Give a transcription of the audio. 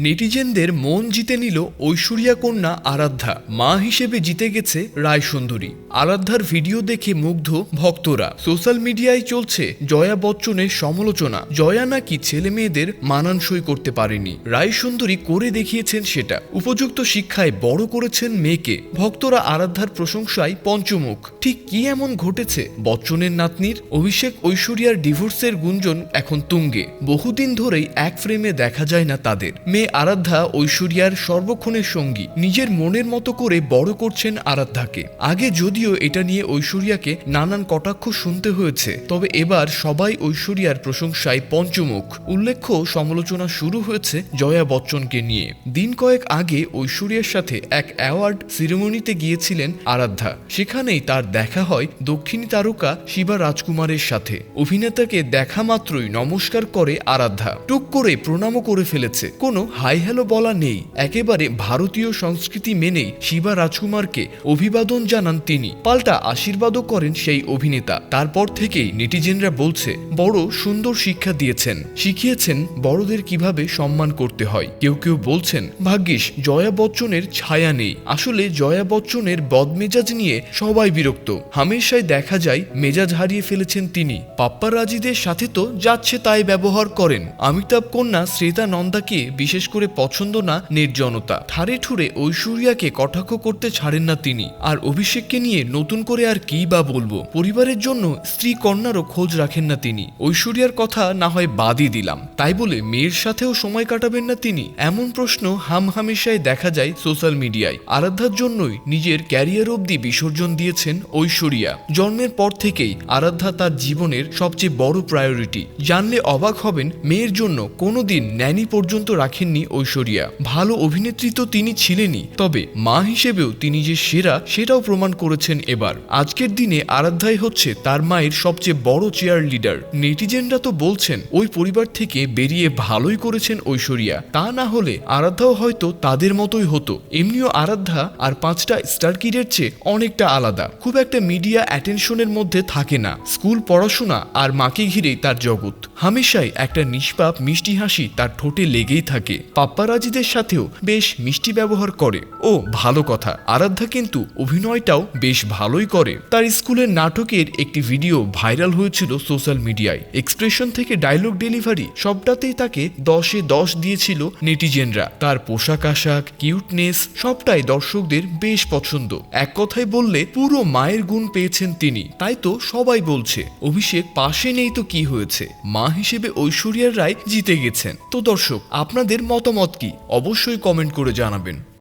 নেটিজেনদের মন জিতে নিল ঐশ্বরিয়া কন্যা আরাধ্যা। মা হিসেবে জিতে গেছে রায়সুন্দরী। আরাধ্যার ভিডিও দেখে মুগ্ধ ভক্তরা। সোশ্যাল মিডিয়ায় চলছে জয়া বচ্চনের সমালোচনা। জয়া নাকি ছেলে মেয়েদের মানানসই করতে পারেনি। রায়সুন্দরী করে দেখিয়েছেন সেটা। উপযুক্ত শিক্ষায় বড় করেছেন মেয়েকে। ভক্তরা আরাধ্যার প্রশংসায় পঞ্চমুখ। ঠিক কি এমন ঘটেছে? বচ্চনের নাতনির? অভিষেক ঐশ্বরিয়ার ডিভোর্সের গুঞ্জন এখন তুঙ্গে। বহুদিন ধরেই এক ফ্রেমে দেখা যায় না তাদের। মেয়ে আরাধ্যা ঐশ্বরিয়ার সর্বক্ষণের সঙ্গী। নিজের মনের মতো করে বড় করছেন আরাধ্যাকে। আগে যদিও এটা নিয়ে ঐশ্বরিয়াকে নানান কটাক্ষ শুনতে হয়েছে, তবে এবার সবাই ঐশ্বরিয়ার প্রশংসায় পঞ্চমুখ। উল্লেখ্য, সমালোচনা শুরু হয়েছে জয়া বচ্চনকে নিয়ে। দিন কয়েক আগে ঐশ্বরিয়ার সাথে এক অ্যাওয়ার্ড সিরেমনিতে গিয়েছিলেন আরাধ্যা। সেখানেই তার দেখা হয় দক্ষিণী তারকা শিবা রাজকুমারের সাথে। অভিনেতাকে দেখা মাত্রই নমস্কার করে আরাধ্যা। টুক করে প্রণামও করে ফেলেছে। কোনো হাই হ্যালো বলা নেই। একেবারে ভারতীয় সংস্কৃতি মেনে শিবা রাজকুমারকে অভিবাদন জানান তিনি। পাল্টা আশীর্বাদও করেন সেই অভিনেতা। তারপর থেকেই নেটিজেনরা বলছে, বড় সুন্দর শিক্ষা দিয়েছেন। শিখিয়েছেন বড়দের কীভাবে সম্মান করতে হয়। কেউ কেউ বলছেন, ভাগ্যিস, জয়া বচ্চনের ছায়া নেই। আসলে জয়া বচ্চনের বদমেজাজ নিয়ে সবাই বিরক্ত। হামেশাই দেখা যায় মেজাজ হারিয়ে ফেলেছেন তিনি। পাপ্পারাজিদের সাথে তো যাচ্ছে তাই ব্যবহার করেন। অমিতাভ কন্যা শ্রেতা নন্দাকে বিশেষ করে পছন্দ না নির্জনতা। ঠারে ঠুরে ঐশ্বরিয়াকে কটাক্ষ করতে ছাড়েন না তিনি। আর অভিষেককে নিয়ে নতুন করে আর কি বা বলব? পরিবারের জন্য স্ত্রী কন্যারও খোঁজ রাখেন না তিনি। ঐশ্বরিয়ার কথা না হয় বাদই দিলাম। তাই বলে মেয়ের সাথেও সময় কাটাবেন না তিনি। এমন প্রশ্ন হাম হামেশায় দেখা যায় সোশ্যাল মিডিয়ায়। আরাধ্যার জন্যই নিজের ক্যারিয়ার অবধি বিসর্জন দিয়েছেন ঐশ্বরিয়া। জন্মের পর থেকেই আরাধ্যা তার জীবনের সবচেয়ে বড় প্রায়োরিটি। জানলে অবাক হবেন, মেয়ের জন্য কোনোদিন ন্যানি পর্যন্ত রাখেননি ঐশ্বরিয়া। ভালো অভিনেত্রী তো তিনি ছিলেনই। তবে মা হিসেবেও তিনি যে সেরা, সেটাও প্রমাণ করেছেন এবার। আজকের দিনে আরাধ্যাই হচ্ছে তার মায়ের সবচেয়ে বড় চেয়ার লিডার নেটিজেনরা তো বলছেন, ওই পরিবার থেকে বেরিয়ে ভালোই করেছেন ঐশ্বরিয়া। তা না হলে আরাধ্যাও হয়তো তাদের মতোই হতো। এমনিও আরাধ্যা আর পাঁচটা স্টার কিডের চেয়ে অনেকটা আলাদা। খুব একটা মিডিয়া অ্যাটেনশনের মধ্যে থাকে না। স্কুল পড়াশোনা আর মাকে ঘিরেই তার জগৎ। হামেশাই একটা নিষ্পাপ, মিষ্টি হাসি তার ঠোঁটে লেগেই থাকে। পাপ্পারাজিদের সাথেও বেশ মিষ্টি ব্যবহার করে। ও ভালো কথা। আরাধ্যা কিন্তু অভিনয়টাও বেশ ভালোই করে। তার স্কুলের নাটকের একটি ভিডিও ভাইরাল হয়েছিল সোশ্যাল মিডিয়ায়। এক্সপ্রেশন থেকে ডায়লগ ডেলিভারি সবটাতেই তাকে দশে দশ দিয়েছিল নেটিজেনরা। তার পোশাক আশাক, কিউটনেস সবটাই দর্শকদের বেশ পছন্দ। এক কথায় বললে পুরো মায়ের গুণ পেয়েছেন তিনি। তাই তো সবাই বলছে, অভিষেক পাশে নেই তো কি হয়েছে? মা হিসেবে ঐশ্বরিয়ার রায় জিতে গেছেন। তো দর্শক, আপনাদের মতামত কি? অবশ্যই কমেন্ট করে জানাবেন।